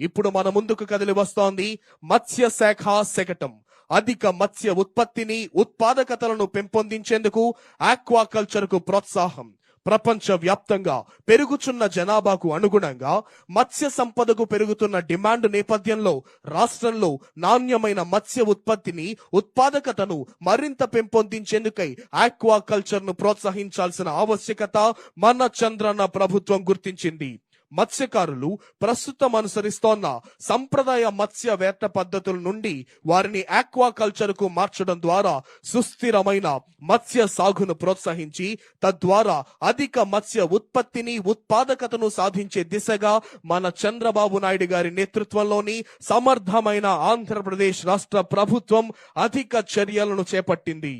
ఇప్పుడు మన ముందుకు కదిలి వస్తోంది మత్స్య శాఖ శకటం. అధిక మత్స్య ఉత్పత్తిని ఉత్పాదకతలను పెంపొందించేందుకు ఆక్వాకల్చర్కు ప్రోత్సాహం. ప్రపంచ వ్యాప్తంగా పెరుగుచున్న జనాభాకు అనుగుణంగా మత్స్య సంపదకు పెరుగుతున్న డిమాండ్ నేపథ్యంలో రాష్ట్రంలో నాణ్యమైన మత్స్య ఉత్పత్తిని ఉత్పాదకతను మరింత పెంపొందించేందుకై ఆక్వాకల్చర్ను ప్రోత్సహించాల్సిన ఆవశ్యకత మన చంద్రన్న ప్రభుత్వం గుర్తించింది. మత్స్యకారులు ప్రస్తుతం అనుసరిస్తోన్న సంప్రదాయ మత్స్య వేట పద్ధతుల నుండి వారిని ఆక్వాకల్చర్కు మార్చడం ద్వారా సుస్థిరమైన మత్స్య సాగును ప్రోత్సహించి తద్వారా అధిక మత్స్య ఉత్పత్తిని ఉత్పాదకతను సాధించే దిశగా మన చంద్రబాబు నాయుడు గారి నేతృత్వంలోని సమర్థమైన ఆంధ్రప్రదేశ్ రాష్ట్ర ప్రభుత్వం అధిక చర్యలను చేపట్టింది.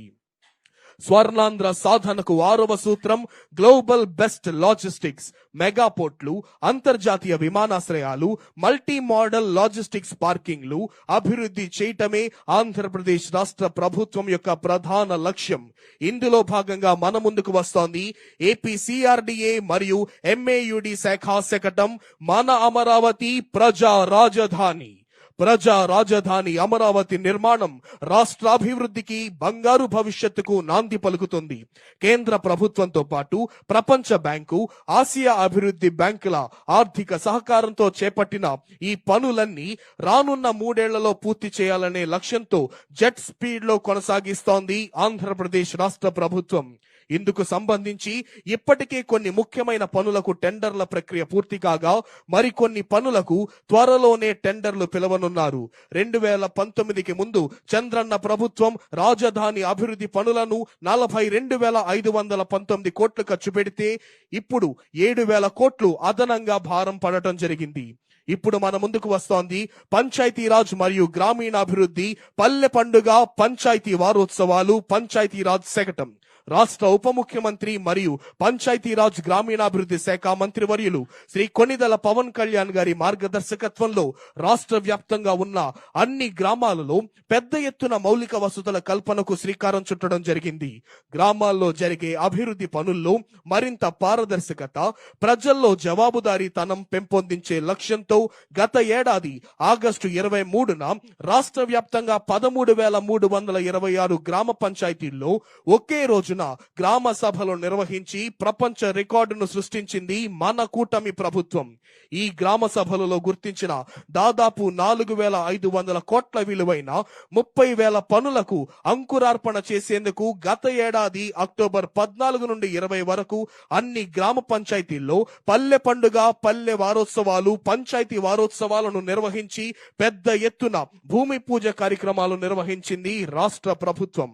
స్వర్ణాంధ్ర సాధనకు ఆరవ సూత్రం గ్లోబల్ బెస్ట్ లాజిస్టిక్స్ మెగా పోర్ట్లు అంతర్జాతీయ విమానాశ్రయాలు మల్టీ మోడల్ లాజిస్టిక్స్ పార్కింగ్లు అభివృద్ధి చేయటమే ఆంధ్రప్రదేశ్ రాష్ట్ర ప్రభుత్వం యొక్క ప్రధాన లక్ష్యం. ఇందులో భాగంగా మన ముందుకు వస్తోంది ఏపీ సిఆర్డిఏ మరియు ఎంఏయుడి శాఖ శకటం మన అమరావతి ప్రజా రాజధాని. ప్రజా రాజధాని అమరావతి నిర్మాణం రాష్ట్రాభివృద్ధికి బంగారు భవిష్యత్తుకు నాంది పలుకుతుంది. కేంద్ర ప్రభుత్వంతో పాటు ప్రపంచ బ్యాంకు ఆసియా అభివృద్ధి బ్యాంకుల ఆర్థిక సహకారంతో చేపట్టిన ఈ పనులన్నీ రానున్న మూడేళ్ళలో పూర్తి చేయాలనే లక్ష్యంతో జెట్ స్పీడ్లో కొనసాగిస్తోంది ఆంధ్రప్రదేశ్ రాష్ట్ర ప్రభుత్వం. ఇందుకు సంబంధించి ఇప్పటికే కొన్ని ముఖ్యమైన పనులకు టెండర్ల ప్రక్రియ పూర్తి కాగా మరికొన్ని పనులకు త్వరలోనే టెండర్లు పిలవను పిలవనున్నారు రెండు వేల పంతొమ్మిదికి ముందు చంద్రన్న ప్రభుత్వం రాజధాని అభివృద్ధి పనులను నలభై రెండు వేల ఐదు వందల పంతొమ్మిది కోట్లు ఖర్చు పెడితే ఇప్పుడు ఏడు వేల కోట్లు అదనంగా భారం పడటం జరిగింది. ఇప్పుడు మన ముందుకు వస్తోంది పంచాయతీరాజ్ మరియు గ్రామీణాభివృద్ధి పల్లె పండుగ పంచాయతీ వారోత్సవాలు పంచాయతీరాజ్ శకటం. రాష్ట్ర ఉప ముఖ్యమంత్రి మరియు పంచాయతీరాజ్ గ్రామీణాభివృద్ధి శాఖ మంత్రివర్యులు శ్రీ కొనిదల పవన్ కళ్యాణ్ గారి మార్గదర్శకత్వంలో రాష్ట్ర వ్యాప్తంగా ఉన్న అన్ని గ్రామాలలో పెద్ద ఎత్తున మౌలిక వసతుల కల్పనకు శ్రీకారం చుట్టడం జరిగింది. గ్రామాల్లో జరిగే అభివృద్ధి పనుల్లో మరింత పారదర్శకత ప్రజల్లో జవాబుదారీతనం పెంపొందించే లక్ష్యంతో గత ఏడాది ఆగస్టు ఇరవై మూడున రాష్ట్ర వ్యాప్తంగా పదమూడు వేల మూడు వందల ఇరవై ఆరు గ్రామ పంచాయతీల్లో ఒకే రోజు రోజున గ్రామ సభలు నిర్వహించి ప్రపంచ రికార్డును సృష్టించింది మన కూటమి ప్రభుత్వం. ఈ గ్రామ సభలలో గుర్తించిన దాదాపు నాలుగు వేల ఐదు వందల కోట్ల విలువైన ముప్పై వేల పనులకు అంకురార్పణ చేసేందుకు గత ఏడాది అక్టోబర్ పద్నాలుగు నుండి ఇరవై వరకు అన్ని గ్రామ పంచాయతీల్లో పల్లె పండుగ పల్లె వారోత్సవాలు పంచాయతీ వారోత్సవాలను నిర్వహించి పెద్ద ఎత్తున భూమి పూజ కార్యక్రమాలు నిర్వహించింది రాష్ట్ర ప్రభుత్వం.